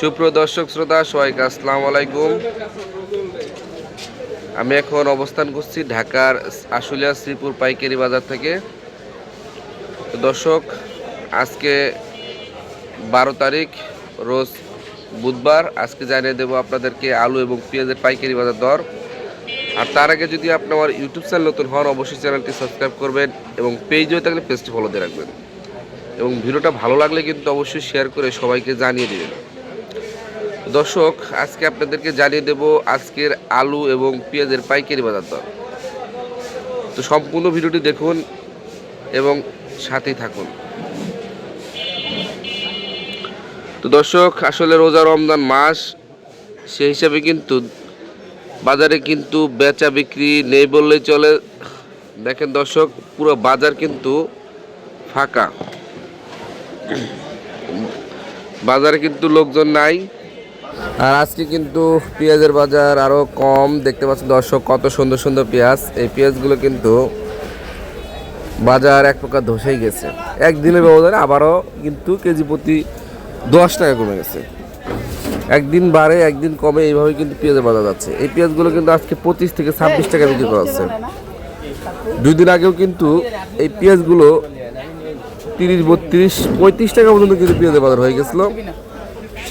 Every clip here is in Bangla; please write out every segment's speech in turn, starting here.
সুপ্রিয় দর্শক, শ্রোতা, সবাইকে আসসালামু আলাইকুম। আমি এখন অবস্থান করছি ঢাকার আশুলিয়া শ্রীপুর পাইকারি বাজার থেকে। দর্শক, আজকে বারো তারিখ, রোজ বুধবার। আজকে জানিয়ে দেবো আপনাদেরকে আলু এবং পেঁয়াজের পাইকারি বাজার দর। আর তার আগে যদি আপনি আমার ইউটিউব চ্যানেল নতুন হন, অবশ্যই চ্যানেলটি সাবস্ক্রাইব করবেন এবং পেজ হয়ে থাকলে পেজটি ফলো দিয়ে রাখবেন। এবং ভিডিওটা ভালো লাগলে কিন্তু অবশ্যই শেয়ার করে সবাইকে জানিয়ে দেবেন। দর্শক, আজকে আপনাদেরকে জানিয়ে দেব আজকের আলু এবং পেঁয়াজের পাইকারি বাজার দর। তো সম্পূর্ণ ভিডিওটি দেখুন এবং সাথেই থাকুন। তো দর্শক, আসলে রোজা রমজান মাস, সেই হিসাবে কিন্তু বাজারে কিন্তু বেচা বিক্রি নেই বললেই চলে। দেখেন দর্শক, পুরো বাজার কিন্তু ফাঁকা। বাজারে কিন্তু লোকজন নাই। আর আজকে কিন্তু পেঁয়াজের বাজার আরও কম। দেখতে পাচ্ছেন দর্শক, কত সুন্দর সুন্দর পেঁয়াজ। এই পেঁয়াজগুলো কিন্তু বাজার এক প্রকার ধসেই গেছে। একদিনের ব্যবধানে আবারও কিন্তু কেজি প্রতি দশ টাকা কমে গেছে। একদিন বাড়ে, একদিন কমে এইভাবে কিন্তু পেঁয়াজের বাজার যাচ্ছে। এই পেঁয়াজগুলো কিন্তু আজকে পঁচিশ থেকে ছাব্বিশ টাকা বিক্রি করা হচ্ছে। দুই দিন আগেও কিন্তু এই পেঁয়াজগুলো তিরিশ, বত্রিশ, পঁয়ত্রিশ টাকা পর্যন্ত কিন্তু পেঁয়াজের বাজার হয়ে গেছিল।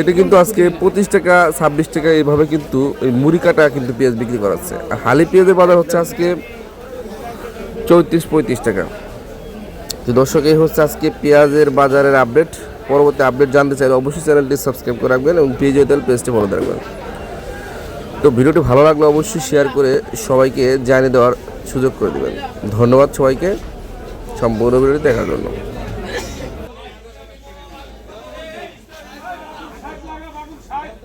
সেটা কিন্তু আজকে পঁচিশ টাকা, ছাব্বিশ টাকা এইভাবে কিন্তু ওই মুড়ি কাটা কিন্তু পেঁয়াজ বিক্রি করাচ্ছে। আর হালি পেঁয়াজের বাজার হচ্ছে আজকে চৌত্রিশ পঁয়ত্রিশ টাকা। তো দর্শক, এই হচ্ছে আজকে পেঁয়াজের বাজারের আপডেট। পরবর্তী আপডেট জানতে চাইলে অবশ্যই চ্যানেলটি সাবস্ক্রাইব করে রাখবেন এবং পেজ হয়ে পেজটি ফলো রাখবেন। তো ভিডিওটি ভালো লাগলে অবশ্যই শেয়ার করে সবাইকে জানিয়ে দেওয়ার সুযোগ করে দেবেন। ধন্যবাদ সবাইকে। সম্পূর্ণ ভিডিওটি দেখার জন্য।